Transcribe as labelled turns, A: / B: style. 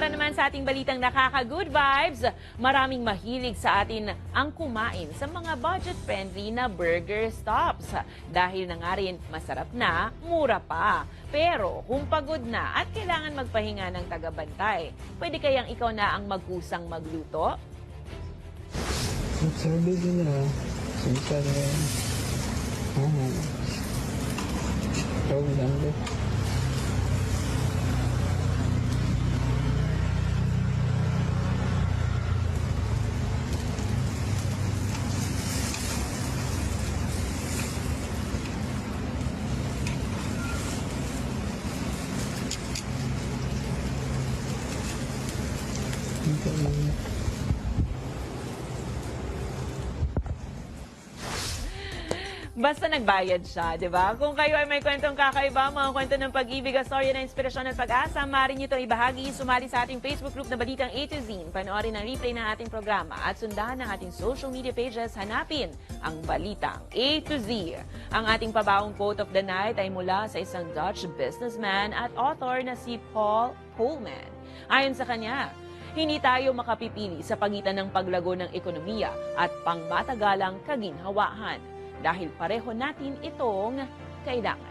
A: Para naman sa ating balitang nakaka-good vibes, maraming mahilig sa atin ang kumain sa mga budget-friendly na burger stops. Dahil na nga rin masarap na, mura pa. Pero kung pagod na at kailangan magpahinga ng tagabantay, pwede kayang ikaw na ang magkusang magluto?
B: Sabi nila, sisa na. Ano? Tawag lang
A: Basta nagbayad siya, di ba? Kung kayo ay may kwentong kakaiba, mga kwento ng pag-ibig, storya na inspirasyon at pag-asa, maaari nyo itong ibahagi, sumali sa ating Facebook group na Balitang A to Z, panoorin ang replay ng ating programa at sundahan ang ating social media pages, hanapin ang Balitang A to Z. Ang ating pabaong quote of the night ay mula sa isang Dutch businessman at author na si Paul Pullman. Ayon sa kanya, hindi tayo makapipili sa pagitan ng paglago ng ekonomiya at pangmatagalang kaginhawaan dahil pareho natin itong kailangan.